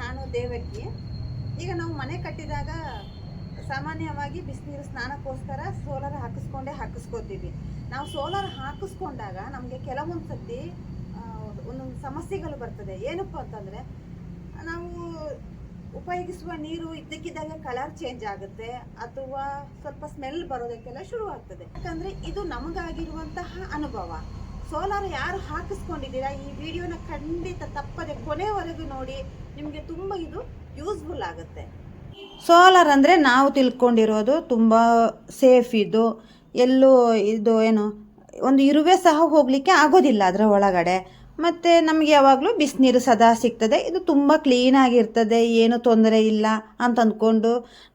ನಾನು ದೇವಕ್ಕಿ ಈಗ ನಾವು ಮನೆ ಕಟ್ಟಿದಾಗ ಸಾಮಾನ್ಯವಾಗಿ ಬಿಸಿನೀರು ಸ್ನಾನಕ್ಕೋಸ್ಕರ ಸೋಲಾರ್ ಹಾಕಿಸ್ಕೊಂಡೇ ಹಾಕಿಸ್ಕೋತೀವಿ. ನಾವು ಸೋಲಾರ್ ಹಾಕಿಸ್ಕೊಂಡಾಗ ನಮಗೆ ಕೆಲವೊಂದು ಸರ್ತಿ ಒಂದೊಂದು ಸಮಸ್ಯೆಗಳು ಬರ್ತದೆ. ಏನಪ್ಪ ಅಂತಂದರೆ, ನಾವು ಉಪಯೋಗಿಸುವ ನೀರು ಇದ್ದಕ್ಕಿದ್ದಾಗ ಕಲರ್ ಚೇಂಜ್ ಆಗುತ್ತೆ, ಅಥವಾ ಸ್ವಲ್ಪ ಸ್ಮೆಲ್ ಬರೋದಕ್ಕೆಲ್ಲ ಶುರುವಾಗ್ತದೆ ಯಾಕಂದರೆ ಇದು ನಮಗಾಗಿರುವಂತಹ ಅನುಭವ. ಸೋಲಾರ್ ಯಾರು ಹಾಕಿಸ್ಕೊಂಡಿದ್ದೀರಾ, ಈ ವಿಡಿಯೋನ ಖಂಡಿತ ತಪ್ಪದೆ ಕೊನೆವರೆಗೂ ನೋಡಿ ನಿಮಗೆ ತುಂಬ ಇದು ಯೂಸ್ಫುಲ್ ಆಗುತ್ತೆ. ಸೋಲಾರ್ ಅಂದರೆ ನಾವು ತಿಳ್ಕೊಂಡಿರೋದು ತುಂಬ ಸೇಫ್ ಇದು. ಎಲ್ಲೂ ಇದು ಏನು, ಒಂದು ಇರುವೆ ಸಹ ಹೋಗಲಿಕ್ಕೆ ಆಗೋದಿಲ್ಲ ಅದರ ಒಳಗಡೆ. ಮತ್ತು ನಮಗೆ ಯಾವಾಗಲೂ ಬಿಸಿನೀರು ಸದಾ ಸಿಗ್ತದೆ. ಇದು ತುಂಬ ಕ್ಲೀನಾಗಿರ್ತದೆ ಏನು ತೊಂದರೆ ಇಲ್ಲ ಅಂತ ಅಂದ್ಕೊಂಡು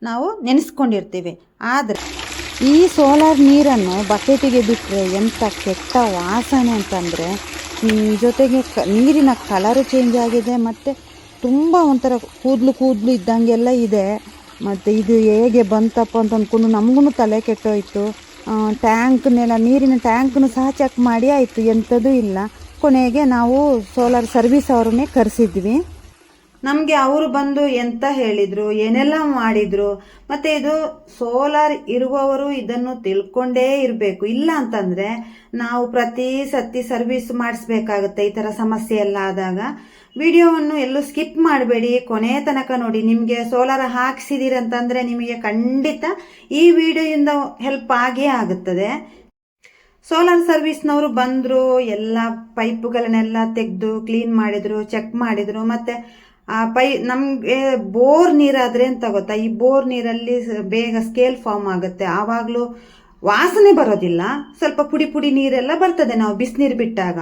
ನಾವು ನೆನೆಸ್ಕೊಂಡಿರ್ತೀವಿ. ಆದರೆ ಈ ಸೋಲಾರ್ ನೀರನ್ನು ಬಕೆಟಿಗೆ ಬಿಟ್ಟರೆ ಎಂಥ ಕೆಟ್ಟ ವಾಸನೆ ಅಂತಂದರೆ ಜೊತೆಗೆ ನೀರಿನ ಕಲರು ಚೇಂಜ್ ಆಗಿದೆ, ಮತ್ತು ತುಂಬ ಒಂಥರ ಕೂದಲು ಕೂದಲು ಇದ್ದಂಗೆಲ್ಲ ಇದೆ. ಮತ್ತು ಇದು ಹೇಗೆ ಬಂತಪ್ಪ ಅಂತ ಅಂದ್ಕೊಂಡು ನಮಗೂ ತಲೆ ಕೆಟ್ಟೋಯ್ತು. ಟ್ಯಾಂಕ್ನೆಲ್ಲ ನೀರಿನ ಟ್ಯಾಂಕ್ನು ಸಹ ಚೆಕ್ ಮಾಡಿ ಆಯಿತು. ಎಂಥದ್ದು ಇಲ್ಲ. ಕೊನೆಗೆ ನಾವು ಸೋಲಾರ್ ಸರ್ವಿಸ್ ಅವ್ರನ್ನೇ ಕರೆಸಿದ್ವಿ. ನಮಗೆ ಅವರು ಬಂದು ಎಂತ ಹೇಳಿದ್ರು, ಏನೆಲ್ಲ ಮಾಡಿದ್ರು, ಮತ್ತೆ ಇದು ಸೋಲಾರ್ ಇರುವವರು ಇದನ್ನು ತಿಳ್ಕೊಂಡೇ ಇರಬೇಕು. ಇಲ್ಲ ಅಂತಂದ್ರೆ ನಾವು ಪ್ರತಿ ಸತಿ ಸರ್ವಿಸ್ ಮಾಡಿಸ್ಬೇಕಾಗುತ್ತೆ, ಈ ಥರ ಸಮಸ್ಯೆ ಎಲ್ಲ ಆದಾಗ. ವಿಡಿಯೋವನ್ನು ಎಲ್ಲೂ ಸ್ಕಿಪ್ ಮಾಡಬೇಡಿ, ಕೊನೆ ತನಕ ನೋಡಿ. ನಿಮಗೆ ಸೋಲಾರ್ ಹಾಕ್ಸಿದ್ದೀರಂತಂದ್ರೆ ನಿಮಗೆ ಖಂಡಿತ ಈ ವಿಡಿಯೋಯಿಂದ ಹೆಲ್ಪ್ ಆಗೇ ಆಗುತ್ತದೆ. ಸೋಲಾರ್ ಸರ್ವಿಸ್ನವರು ಬಂದರು, ಎಲ್ಲ ಪೈಪುಗಳನ್ನೆಲ್ಲ ತೆಗೆದು ಕ್ಲೀನ್ ಮಾಡಿದರು ಚೆಕ್ ಮಾಡಿದರು, ಮತ್ತು ಆ ಪೈ, ನಮಗೆ ಬೋರ್ ನೀರಾದರೆ ಅಂತ ಗೊತ್ತಾ? ಈ ಬೋರ್ ನೀರಲ್ಲಿ ಬೇಗ ಸ್ಕೇಲ್ ಫಾರ್ಮ್ ಆಗುತ್ತೆ. ಆವಾಗಲೂ ವಾಸನೆ ಬರೋದಿಲ್ಲ. ಸ್ವಲ್ಪ ಪುಡಿ ಪುಡಿ ನೀರೆಲ್ಲ ಬರ್ತದೆ ನಾವು ಬಿಸಿನೀರು ಬಿಟ್ಟಾಗ.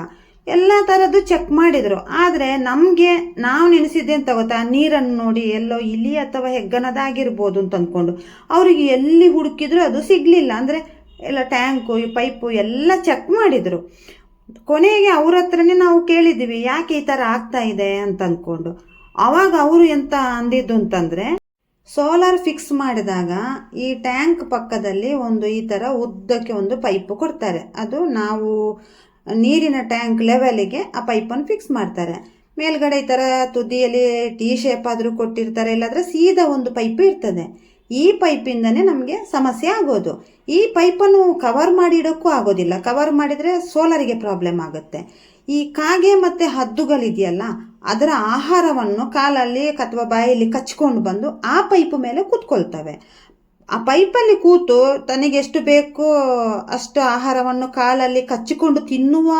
ಎಲ್ಲ ಥರದ್ದು ಚೆಕ್ ಮಾಡಿದರು. ಆದರೆ ನಮಗೆ ನಾವು ನೆನೆಸಿದ್ದೆ ಅಂತ ಗೊತ್ತಾ? ನೀರನ್ನು ನೋಡಿ ಎಲ್ಲೋ ಇಲಿ ಅಥವಾ ಹೆಗ್ಗನದಾಗಿರ್ಬೋದು ಅಂತ ಅಂದ್ಕೊಂಡು ಅವರಿಗೆ ಎಲ್ಲಿ ಹುಡುಕಿದ್ರು ಅದು ಸಿಗಲಿಲ್ಲ. ಅಂದರೆ ಎಲ್ಲ ಟ್ಯಾಂಕು ಈ ಪೈಪು ಎಲ್ಲ ಚೆಕ್ ಮಾಡಿದರು. ಕೊನೆಗೆ ಅವ್ರ ಹತ್ರನೇ ನಾವು ಕೇಳಿದ್ದೀವಿ ಯಾಕೆ ಈ ಥರ ಆಗ್ತಾ ಇದೆ ಅಂತ ಅಂದ್ಕೊಂಡು ಅವಾಗ ಅವರು ಎಂತ ಅಂದಿದ್ದು ಅಂತಂದರೆ ಸೋಲಾರ್ ಫಿಕ್ಸ್ ಮಾಡಿದಾಗ ಈ ಟ್ಯಾಂಕ್ ಪಕ್ಕದಲ್ಲಿ ಒಂದು ಈ ಥರ ಉದ್ದಕ್ಕೆ ಒಂದು ಪೈಪ್ ಕೊಡ್ತಾರೆ. ಅದು ನಾವು ನೀರಿನ ಟ್ಯಾಂಕ್ ಲೆವೆಲಿಗೆ ಆ ಪೈಪನ್ನು ಫಿಕ್ಸ್ ಮಾಡ್ತಾರೆ. ಮೇಲ್ಗಡೆ ಈ ಥರ ತುದಿಯಲ್ಲಿ ಟಿ ಶೇಪ್ ಆದರೂ ಕೊಟ್ಟಿರ್ತಾರೆ, ಇಲ್ಲಾಂದರೆ ಸೀದಾ ಒಂದು ಪೈಪ್ ಇರ್ತದೆ. ಈ ಪೈಪಿಂದನೇ ನಮಗೆ ಸಮಸ್ಯೆ ಆಗೋದು. ಈ ಪೈಪನ್ನು ಕವರ್ ಮಾಡಿ ಇಡೋಕ್ಕೂ ಆಗೋದಿಲ್ಲ. ಕವರ್ ಮಾಡಿದರೆ ಸೋಲಾರಿಗೆ ಪ್ರಾಬ್ಲಮ್ ಆಗುತ್ತೆ. ಈ ಕಾಗೆ ಮತ್ತು ಹದ್ದುಗಳಿದೆಯಲ್ಲ, ಅದರ ಆಹಾರವನ್ನು ಕಾಲಲ್ಲಿ ಅಥವಾ ಬಾಯಲ್ಲಿ ಕಚ್ಕೊಂಡು ಬಂದು ಆ ಪೈಪ್ ಮೇಲೆ ಕೂತ್ಕೊಳ್ತವೆ. ಆ ಪೈಪಲ್ಲಿ ಕೂತು ತನಗೆ ಎಷ್ಟು ಬೇಕೋ ಅಷ್ಟು ಆಹಾರವನ್ನು ಕಾಲಲ್ಲಿ ಕಚ್ಚಿಕೊಂಡು ತಿನ್ನುವ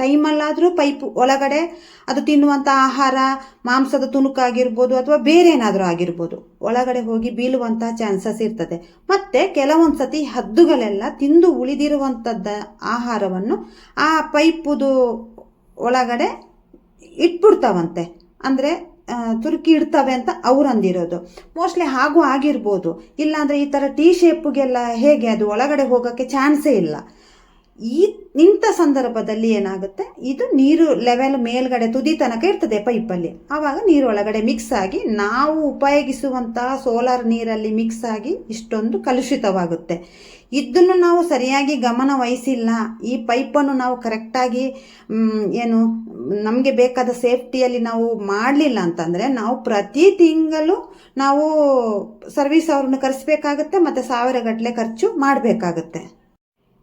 ಟೈಮಲ್ಲಾದರೂ ಪೈಪ್ ಒಳಗಡೆ ಅದು ತಿನ್ನುವಂಥ ಆಹಾರ, ಮಾಂಸದ ತುಣುಕಾಗಿರ್ಬೋದು ಅಥವಾ ಬೇರೆ ಏನಾದರೂ ಆಗಿರ್ಬೋದು, ಒಳಗಡೆ ಹೋಗಿ ಬೀಳುವಂಥ ಚಾನ್ಸಸ್ ಇರ್ತದೆ. ಮತ್ತು ಕೆಲವೊಂದು ಸತಿ ಹದ್ದುಗಳೆಲ್ಲ ತಿಂದು ಉಳಿದಿರುವಂಥದ್ದ ಆಹಾರವನ್ನು ಆ ಪೈಪುದು ಒಳಗಡೆ ಇಟ್ಬಿಡ್ತಾವಂತೆ. ಅಂದರೆ ತುರುಕಿ ಇಡ್ತವೆ ಅಂತ ಅವ್ರು ಅಂದಿರೋದು. ಮೋಸ್ಟ್ಲಿ ಹಾಗೂ ಆಗಿರ್ಬೋದು. ಇಲ್ಲಾಂದರೆ ಈ ಥರ ಟಿ ಶೇಪ್ಗೆಲ್ಲ ಹೇಗೆ ಅದು ಒಳಗಡೆ ಹೋಗೋಕ್ಕೆ ಚಾನ್ಸೇ ಇಲ್ಲ. ಈ ಇಂಥ ಸಂದರ್ಭದಲ್ಲಿ ಏನಾಗುತ್ತೆ? ಇದು ನೀರು ಲೆವೆಲ್ ಮೇಲ್ಗಡೆ ತುದಿ ತನಕ ಇರ್ತದೆ ಪೈಪಲ್ಲಿ ಆವಾಗ ನೀರು ಒಳಗಡೆ ಮಿಕ್ಸ್ ಆಗಿ ನಾವು ಉಪಯೋಗಿಸುವಂತಹ ಸೋಲಾರ್ ನೀರಲ್ಲಿ ಮಿಕ್ಸ್ ಆಗಿ ಇಷ್ಟೊಂದು ಕಲುಷಿತವಾಗುತ್ತೆ. ಇದನ್ನು ನಾವು ಸರಿಯಾಗಿ ಗಮನ ವಹಿಸಿಲ್ಲ. ಈ ಪೈಪನ್ನು ನಾವು ಕರೆಕ್ಟಾಗಿ ಏನು, ನಮಗೆ ಬೇಕಾದ ಸೇಫ್ಟಿಯಲ್ಲಿ ನಾವು ಮಾಡಲಿಲ್ಲ ಅಂತಂದರೆ ನಾವು ಪ್ರತಿ ತಿಂಗಳು ನಾವು ಸರ್ವಿಸ್ ಅವ್ರನ್ನ ಕರೆಸ್ಬೇಕಾಗುತ್ತೆ, ಮತ್ತು ಸಾವಿರ ಗಟ್ಟಲೆ ಖರ್ಚು ಮಾಡಬೇಕಾಗತ್ತೆ.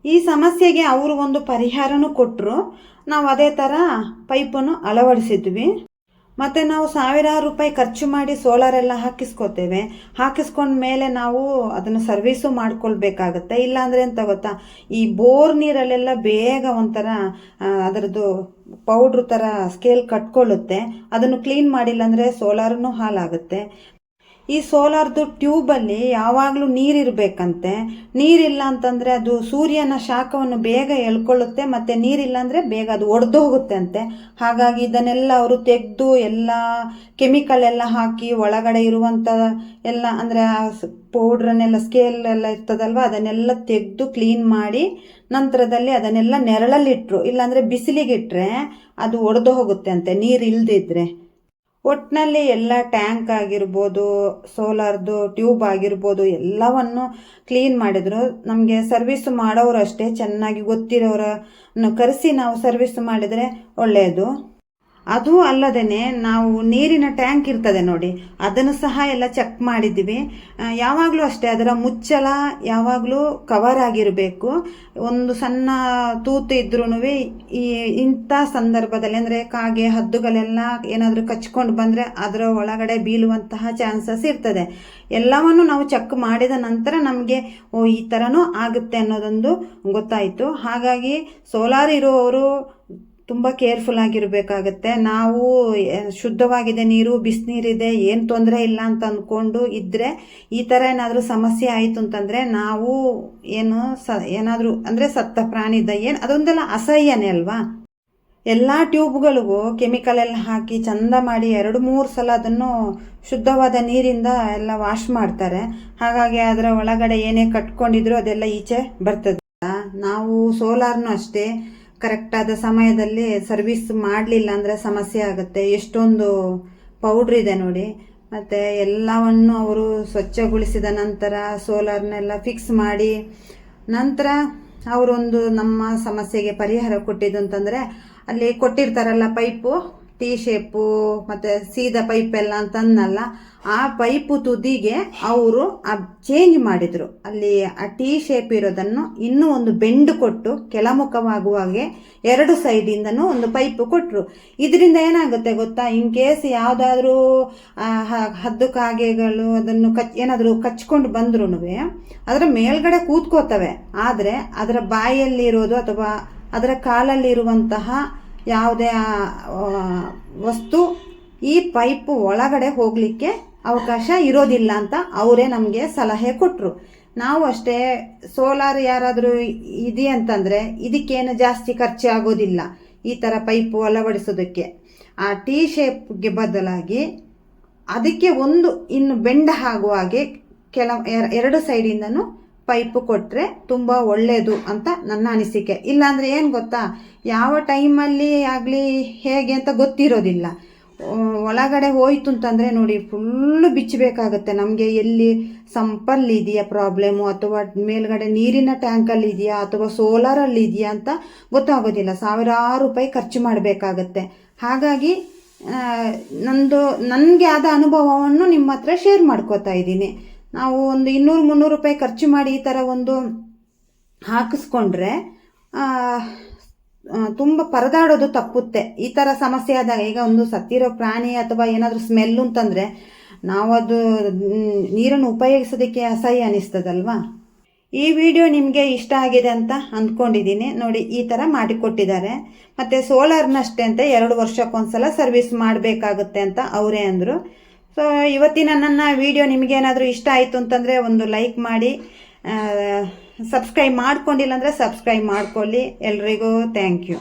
ಈ ಸಮಸ್ಯೆಗೆ ಅವರು ಒಂದು ಪರಿಹಾರನೂ ಕೊಟ್ಟರು ನಾವು ಅದೇ ಥರ ಪೈಪನ್ನು ಅಳವಡಿಸಿದ್ವಿ. ಮತ್ತು ನಾವು ಸಾವಿರಾರು ರೂಪಾಯಿ ಖರ್ಚು ಮಾಡಿ ಸೋಲಾರ್ ಎಲ್ಲ ಹಾಕಿಸ್ಕೋತೇವೆ. ಹಾಕಿಸ್ಕೊಂಡ ಮೇಲೆ ನಾವು ಅದನ್ನು ಸರ್ವೀಸು ಮಾಡ್ಕೊಳ್ಬೇಕಾಗತ್ತೆ. ಇಲ್ಲಾಂದರೆ ಎಂತ ಗೊತ್ತಾ? ಈ ಬೋರ್ ನೀರಲ್ಲೆಲ್ಲ ಬೇಗ ಒಂಥರ ಅದರದ್ದು ಪೌಡ್ರ್ ಥರ ಸ್ಕೇಲ್ ಕಟ್ಕೊಳ್ಳುತ್ತೆ. ಅದನ್ನು ಕ್ಲೀನ್ ಮಾಡಿಲ್ಲ ಅಂದರೆ ಸೋಲಾರನ್ನು ಹಾಳಾಗುತ್ತೆ. ಈ ಸೋಲಾರ್ದು ಟ್ಯೂಬಲ್ಲಿ ಯಾವಾಗಲೂ ನೀರಿರಬೇಕಂತೆ. ನೀರಿಲ್ಲ ಅಂತಂದರೆ ಅದು ಸೂರ್ಯನ ಶಾಖವನ್ನು ಬೇಗ ಎಳ್ಕೊಳ್ಳುತ್ತೆ, ಮತ್ತು ನೀರಿಲ್ಲ ಅಂದರೆ ಬೇಗ ಅದು ಒಡೆದು ಹೋಗುತ್ತೆ ಅಂತೆ ಹಾಗಾಗಿ ಇದನ್ನೆಲ್ಲ ಅವರು ತೆಗೆದು ಎಲ್ಲ ಕೆಮಿಕಲ್ ಎಲ್ಲ ಹಾಕಿ ಒಳಗಡೆ ಇರುವಂಥ ಎಲ್ಲ ಅಂದರೆ ಆ ಪೌಡ್ರನ್ನೆಲ್ಲ ಸ್ಕೇಲ್ ಎಲ್ಲ ಇರ್ತದಲ್ವ, ಅದನ್ನೆಲ್ಲ ತೆಗೆದು ಕ್ಲೀನ್ ಮಾಡಿ ನಂತರದಲ್ಲಿ ಅದನ್ನೆಲ್ಲ ನೆರಳಲ್ಲಿಟ್ಟರು ಇಲ್ಲಾಂದರೆ ಬಿಸಿಲಿಗಿಟ್ಟರೆ ಅದು ಒಡೆದು ಹೋಗುತ್ತೆ ಅಂತೆ ನೀರು ಇಲ್ದಿದ್ರೆ ಒಟ್ಟಿನಲ್ಲಿ ಎಲ್ಲ ಟ್ಯಾಂಕ್ ಆಗಿರ್ಬೋದು, ಸೋಲಾರ್ದು ಟ್ಯೂಬ್ ಆಗಿರ್ಬೋದು, ಎಲ್ಲವನ್ನು ಕ್ಲೀನ್ ಮಾಡಿದ್ರು. ನಮಗೆ ಸರ್ವಿಸ್ ಮಾಡೋರು ಅಷ್ಟೇ, ಚೆನ್ನಾಗಿ ಗೊತ್ತಿರೋರನ್ನು ಕರೆಸಿ ನಾವು ಸರ್ವಿಸ್ ಮಾಡಿದರೆ ಒಳ್ಳೆಯದು. ಅದು ಅಲ್ಲದೇನೆ ನಾವು ನೀರಿನ ಟ್ಯಾಂಕ್ ಇರ್ತದೆ ನೋಡಿ, ಅದನ್ನು ಸಹ ಎಲ್ಲ ಚೆಕ್ ಮಾಡಿದ್ವಿ ಯಾವಾಗಲೂ ಅಷ್ಟೇ, ಅದರ ಮುಚ್ಚಳ ಯಾವಾಗಲೂ ಕವರ್ ಆಗಿರಬೇಕು. ಒಂದು ಸಣ್ಣ ತೂತು ಇದ್ರೂ ಈ ಇಂಥ ಸಂದರ್ಭದಲ್ಲಿ, ಅಂದರೆ ಕಾಗೆ ಹದ್ದುಗಳೆಲ್ಲ ಏನಾದರೂ ಕಚ್ಕೊಂಡು ಬಂದರೆ ಅದರ ಒಳಗಡೆ ಬೀಳುವಂತಹ ಚಾನ್ಸಸ್ ಇರ್ತದೆ. ಎಲ್ಲವನ್ನು ನಾವು ಚೆಕ್ ಮಾಡಿದ ನಂತರ ನಮಗೆ, ಓ, ಈ ಥರನೂ ಆಗುತ್ತೆ ಅನ್ನೋದೊಂದು ಗೊತ್ತಾಯಿತು. ಹಾಗಾಗಿ ಸೋಲಾರ್ ಇರುವವರು ತುಂಬ ಕೇರ್ಫುಲ್ ಆಗಿರಬೇಕಾಗತ್ತೆ. ನಾವು ಶುದ್ಧವಾಗಿದೆ ನೀರು, ಬಿಸಿನೀರಿದೆ, ಏನು ತೊಂದರೆ ಇಲ್ಲ ಅಂತ ಅಂದ್ಕೊಂಡು ಇದ್ದರೆ ಈ ಥರ ಏನಾದರೂ ಸಮಸ್ಯೆ ಆಯಿತು ಅಂತಂದರೆ ನಾವು ಏನು ಸ, ಏನಾದರೂ ಅಂದರೆ ಸತ್ತ ಪ್ರಾಣಿ ಏನು, ಅದೊಂದೆಲ್ಲ ಅಸಹ್ಯನೇ ಅಲ್ವಾ? ಎಲ್ಲ ಟ್ಯೂಬ್ಗಳಿಗೂ ಕೆಮಿಕಲ್ ಎಲ್ಲ ಹಾಕಿ ಚಂದ ಮಾಡಿ ಎರಡು ಮೂರು ಸಲ ಅದನ್ನು ಶುದ್ಧವಾದ ನೀರಿಂದ ಎಲ್ಲ ವಾಶ್ ಮಾಡ್ತಾರೆ. ಹಾಗಾಗಿ ಅದರ ಒಳಗಡೆ ಏನೇ ಕಟ್ಕೊಂಡಿದ್ರು ಅದೆಲ್ಲ ಈಚೆ ಬರ್ತದೆ. ನಾವು ಸೋಲಾರ್ನು ಅಷ್ಟೇ. ಕರೆಕ್ಟಾದ ಸಮಯದಲ್ಲಿ ಸರ್ವಿಸ್ ಮಾಡಲಿಲ್ಲ ಅಂದರೆ ಸಮಸ್ಯೆ ಆಗುತ್ತೆ. ಎಷ್ಟೊಂದು ಪೌಡ್ರ್ ಇದೆ ನೋಡಿ. ಮತ್ತು ಎಲ್ಲವನ್ನು ಅವರು ಸ್ವಚ್ಛಗೊಳಿಸಿದ ನಂತರ ಸೋಲಾರ್ನೆಲ್ಲ ಫಿಕ್ಸ್ ಮಾಡಿ ನಂತರ ಅವರೊಂದು ನಮ್ಮ ಸಮಸ್ಯೆಗೆ ಪರಿಹಾರ ಕೊಟ್ಟಿದ್ದು ಅಂತಂದರೆ ಅಲ್ಲಿ ಕೊಟ್ಟಿರ್ತಾರಲ್ಲ ಪೈಪು. ಟಿ ಶೇಪು, ಮತ್ತು ಸೀದಾ ಪೈಪ್ ಎಲ್ಲ ಅಂತಂದಲ್ಲ ಆ ಪೈಪು ತುದಿಗೆ ಅವರು ಚೇಂಜ್ ಮಾಡಿದರು. ಅಲ್ಲಿ ಆ ಟಿ ಶೇಪ್ ಇರೋದನ್ನು ಇನ್ನೂ ಒಂದು ಬೆಂಡು ಕೊಟ್ಟು ಕೆಳಮುಖವಾಗುವ ಹಾಗೆ ಎರಡು ಸೈಡಿಂದನೂ ಒಂದು ಪೈಪು ಕೊಟ್ಟರು ಇದರಿಂದ ಏನಾಗುತ್ತೆ ಗೊತ್ತಾ? ಇನ್ ಕೇಸ್ ಯಾವುದಾದ್ರೂ ಹದ್ದು ಕಾಗೆಗಳು ಅದನ್ನು ಕಚ್, ಏನಾದರೂ ಕಚ್ಕೊಂಡು ಬಂದ್ರೂ ಅದರ ಮೇಲ್ಗಡೆ ಕೂತ್ಕೋತವೆ. ಆದರೆ, ಅದರ ಬಾಯಲ್ಲಿರೋದು ಅಥವಾ ಅದರ ಕಾಲಲ್ಲಿರುವಂತಹ ಯಾವುದೇ ವಸ್ತು ಈ ಪೈಪ್ ಒಳಗಡೆ ಹೋಗಲಿಕ್ಕೆ ಅವಕಾಶ ಇರೋದಿಲ್ಲ ಅಂತ ಅವರೇ ನಮಗೆ ಸಲಹೆ ಕೊಟ್ಟರು ನಾವು ಅಷ್ಟೇ ಸೋಲಾರ್ ಯಾರಾದರೂ ಇದೆ ಅಂತಂದರೆ ಇದಕ್ಕೇನು ಜಾಸ್ತಿ ಖರ್ಚು ಆಗೋದಿಲ್ಲ ಈ ಥರ ಪೈಪು ಅಳವಡಿಸೋದಕ್ಕೆ. ಆ ಟಿ ಶೇಪ್ಗೆ ಬದಲಾಗಿ ಅದಕ್ಕೆ ಒಂದು ಇನ್ನು ಬೆಂಡ ಆಗುವ ಹಾಗೆ ಕೆಲ ಎರ- ಎರಡು ಸೈಡಿಂದನೂ ಪೈಪು ಕೊಟ್ಟರೆ ತುಂಬ ಒಳ್ಳೆಯದು ಅಂತ ನನ್ನ ಅನಿಸಿಕೆ. ಇಲ್ಲಾಂದರೆ ಏನು ಗೊತ್ತಾ? ಯಾವ ಟೈಮಲ್ಲಿ ಆಗಲಿ ಹೇಗೆ ಅಂತ ಗೊತ್ತಿರೋದಿಲ್ಲ. ಒಳಗಡೆ ಹೋಯಿತು ಅಂತಂದರೆ ನೋಡಿ ಫುಲ್ಲು ಬಿಚ್ಚಬೇಕಾಗತ್ತೆ. ನಮಗೆ ಎಲ್ಲಿ ಸಂಪಲ್ಲಿ ಇದೆಯಾ ಪ್ರಾಬ್ಲಮ್ಮು ಅಥವಾ ಮೇಲ್ಗಡೆ ನೀರಿನ ಟ್ಯಾಂಕಲ್ಲಿ ಇದೆಯಾ? ಅಥವಾ ಸೋಲಾರಲ್ಲಿ ಇದೆಯಾ ಅಂತ ಗೊತ್ತಾಗೋದಿಲ್ಲ. ಸಾವಿರಾರು ರೂಪಾಯಿ ಖರ್ಚು ಮಾಡಬೇಕಾಗತ್ತೆ. ಹಾಗಾಗಿ ನಂದು, ನನಗೆ ಆದ ಅನುಭವವನ್ನು ನಿಮ್ಮ ಹತ್ರ ಶೇರ್ ಮಾಡ್ಕೋತಾ ಇದ್ದೀನಿ. ನಾವು ಒಂದು ಇನ್ನೂರು ಮುನ್ನೂರು ರೂಪಾಯಿ ಖರ್ಚು ಮಾಡಿ ಈ ಥರ ಒಂದು ಹಾಕಿಸ್ಕೊಂಡ್ರೆ ತುಂಬ ಪರದಾಡೋದು ತಪ್ಪುತ್ತೆ. ಈ ಥರ ಸಮಸ್ಯೆ ಆದಾಗ ಈಗ ಒಂದು ಸತ್ತಿರೋ ಪ್ರಾಣಿ ಅಥವಾ ಏನಾದರೂ ಸ್ಮೆಲ್ಲು ಅಂತಂದರೆ ನಾವು ಅದು ನೀರನ್ನು ಉಪಯೋಗಿಸೋದಕ್ಕೆ ಅಸಹ್ಯ ಅನಿಸ್ತದಲ್ವಾ? ಈ ವಿಡಿಯೋ ನಿಮಗೆ ಇಷ್ಟ ಆಗಿದೆ ಅಂತ ಅಂದ್ಕೊಂಡಿದ್ದೀನಿ. ನೋಡಿ, ಈ ಥರ ಮಾಡಿಕೊಟ್ಟಿದ್ದಾರೆ. ಮತ್ತು ಸೋಲಾರ್ನಷ್ಟೇ ಅಂತ ಎರಡು ವರ್ಷಕ್ಕೊಂದ್ಸಲ ಸರ್ವಿಸ್ ಮಾಡಬೇಕಾಗುತ್ತೆ ಅಂತ ಅವರೇ ಅಂದರು. ಸೊ ಇವತ್ತಿನ ನನ್ನ ವಿಡಿಯೋ ನಿಮಗೇನಾದರೂ ಇಷ್ಟ ಆಯಿತು ಅಂತಂದರೆ ಒಂದು ಲೈಕ್ ಮಾಡಿ ಸಬ್ಸ್ಕ್ರೈಬ್ ಮಾಡ್ಕೊಂಡಿಲ್ಲ ಅಂದರೆ ಸಬ್ಸ್ಕ್ರೈಬ್ ಮಾಡ್ಕೊಳ್ಳಿ. ಎಲ್ರಿಗೂ ಥ್ಯಾಂಕ್ ಯು